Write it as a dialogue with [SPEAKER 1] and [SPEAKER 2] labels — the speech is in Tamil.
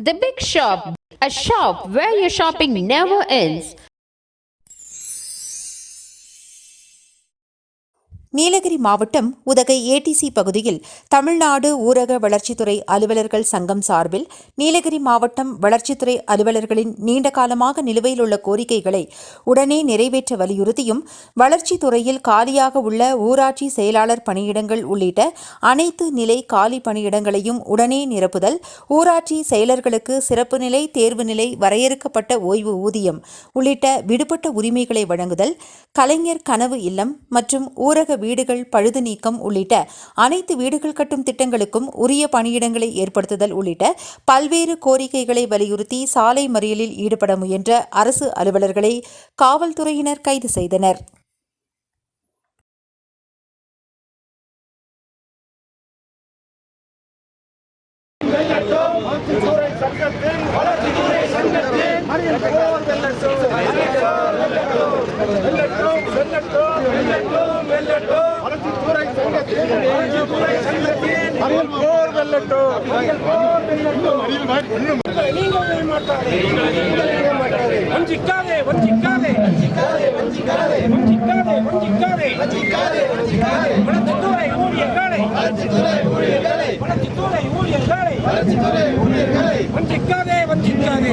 [SPEAKER 1] The Big Shop, a shop where your shopping never ends.
[SPEAKER 2] Nilgiri மாவட்டம் உதகை ஏடிசி பகுதியில் தமிழ்நாடு ஊரக வளர்ச்சித்துறை அலுவலர்கள் சங்கம் சார்பில் நீலகிரி மாவட்டம் வளர்ச்சித்துறை அலுவலர்களின் நீண்டகாலமாக நிலுவையில் உள்ள கோரிக்கைகளை உடனே நிறைவேற்ற வலியுறுத்தியும் வளர்ச்சித்துறையில் காலியாக உள்ள ஊராட்சி செயலாளர் பணியிடங்கள் உள்ளிட்ட அனைத்து நிலை காலி பணியிடங்களையும் உடனே நிரப்புதல் ஊராட்சி செயலர்களுக்கு சிறப்பு நிலை தேர்வு நிலை வரையறுக்கப்பட்ட ஓய்வு ஊதியம் உள்ளிட்ட விடுபட்ட உரிமைகளை வழங்குதல் கலைஞர் கனவு இல்லம் மற்றும் ஊரக வீடுகள் பழுது நீக்கம் உள்ளிட்ட அனைத்து வீடுகள் கட்டும் திட்டங்களுக்கும் உரிய பணியிடங்களை ஏற்படுத்துதல் உள்ளிட்ட பல்வேறு கோரிக்கைகளை வலியுறுத்தி சாலை மறியலில் ஈடுபட முயன்ற அரசு அலுவலர்களை காவல்துறையினர் கைது செய்தனர்
[SPEAKER 3] வளர்ச்சித்துறை சங்கத்தின் வளர்ச்சித்துறை சங்கத்தின் போர் வெல்லட்டும் வெல்லட்டும் வெல்லட்டும் வெல்லட்டும் வெல்லட்டும் வளர்ச்சித்துறை சங்கத்தின் வளர்ச்சித்துறை சங்கத்தின் மறியல் போர் வெல்லட்டும் போர் வெல்லட்டும் நீங்கள் வஞ்சிக்காதே வஞ்சிக்காதே வஞ்சிக்காதே வஞ்சிக்காதே வஞ்சிக்காதே வஞ்சிக்காதே வளர்ச்சித்துறை ஊழியர்களை வளர்ச்சித்துறை ஊழியர்களை வளர்ச்சித்துறை ஊழியர்களை வஞ்சிக்காதே வஞ்சிக்காதே.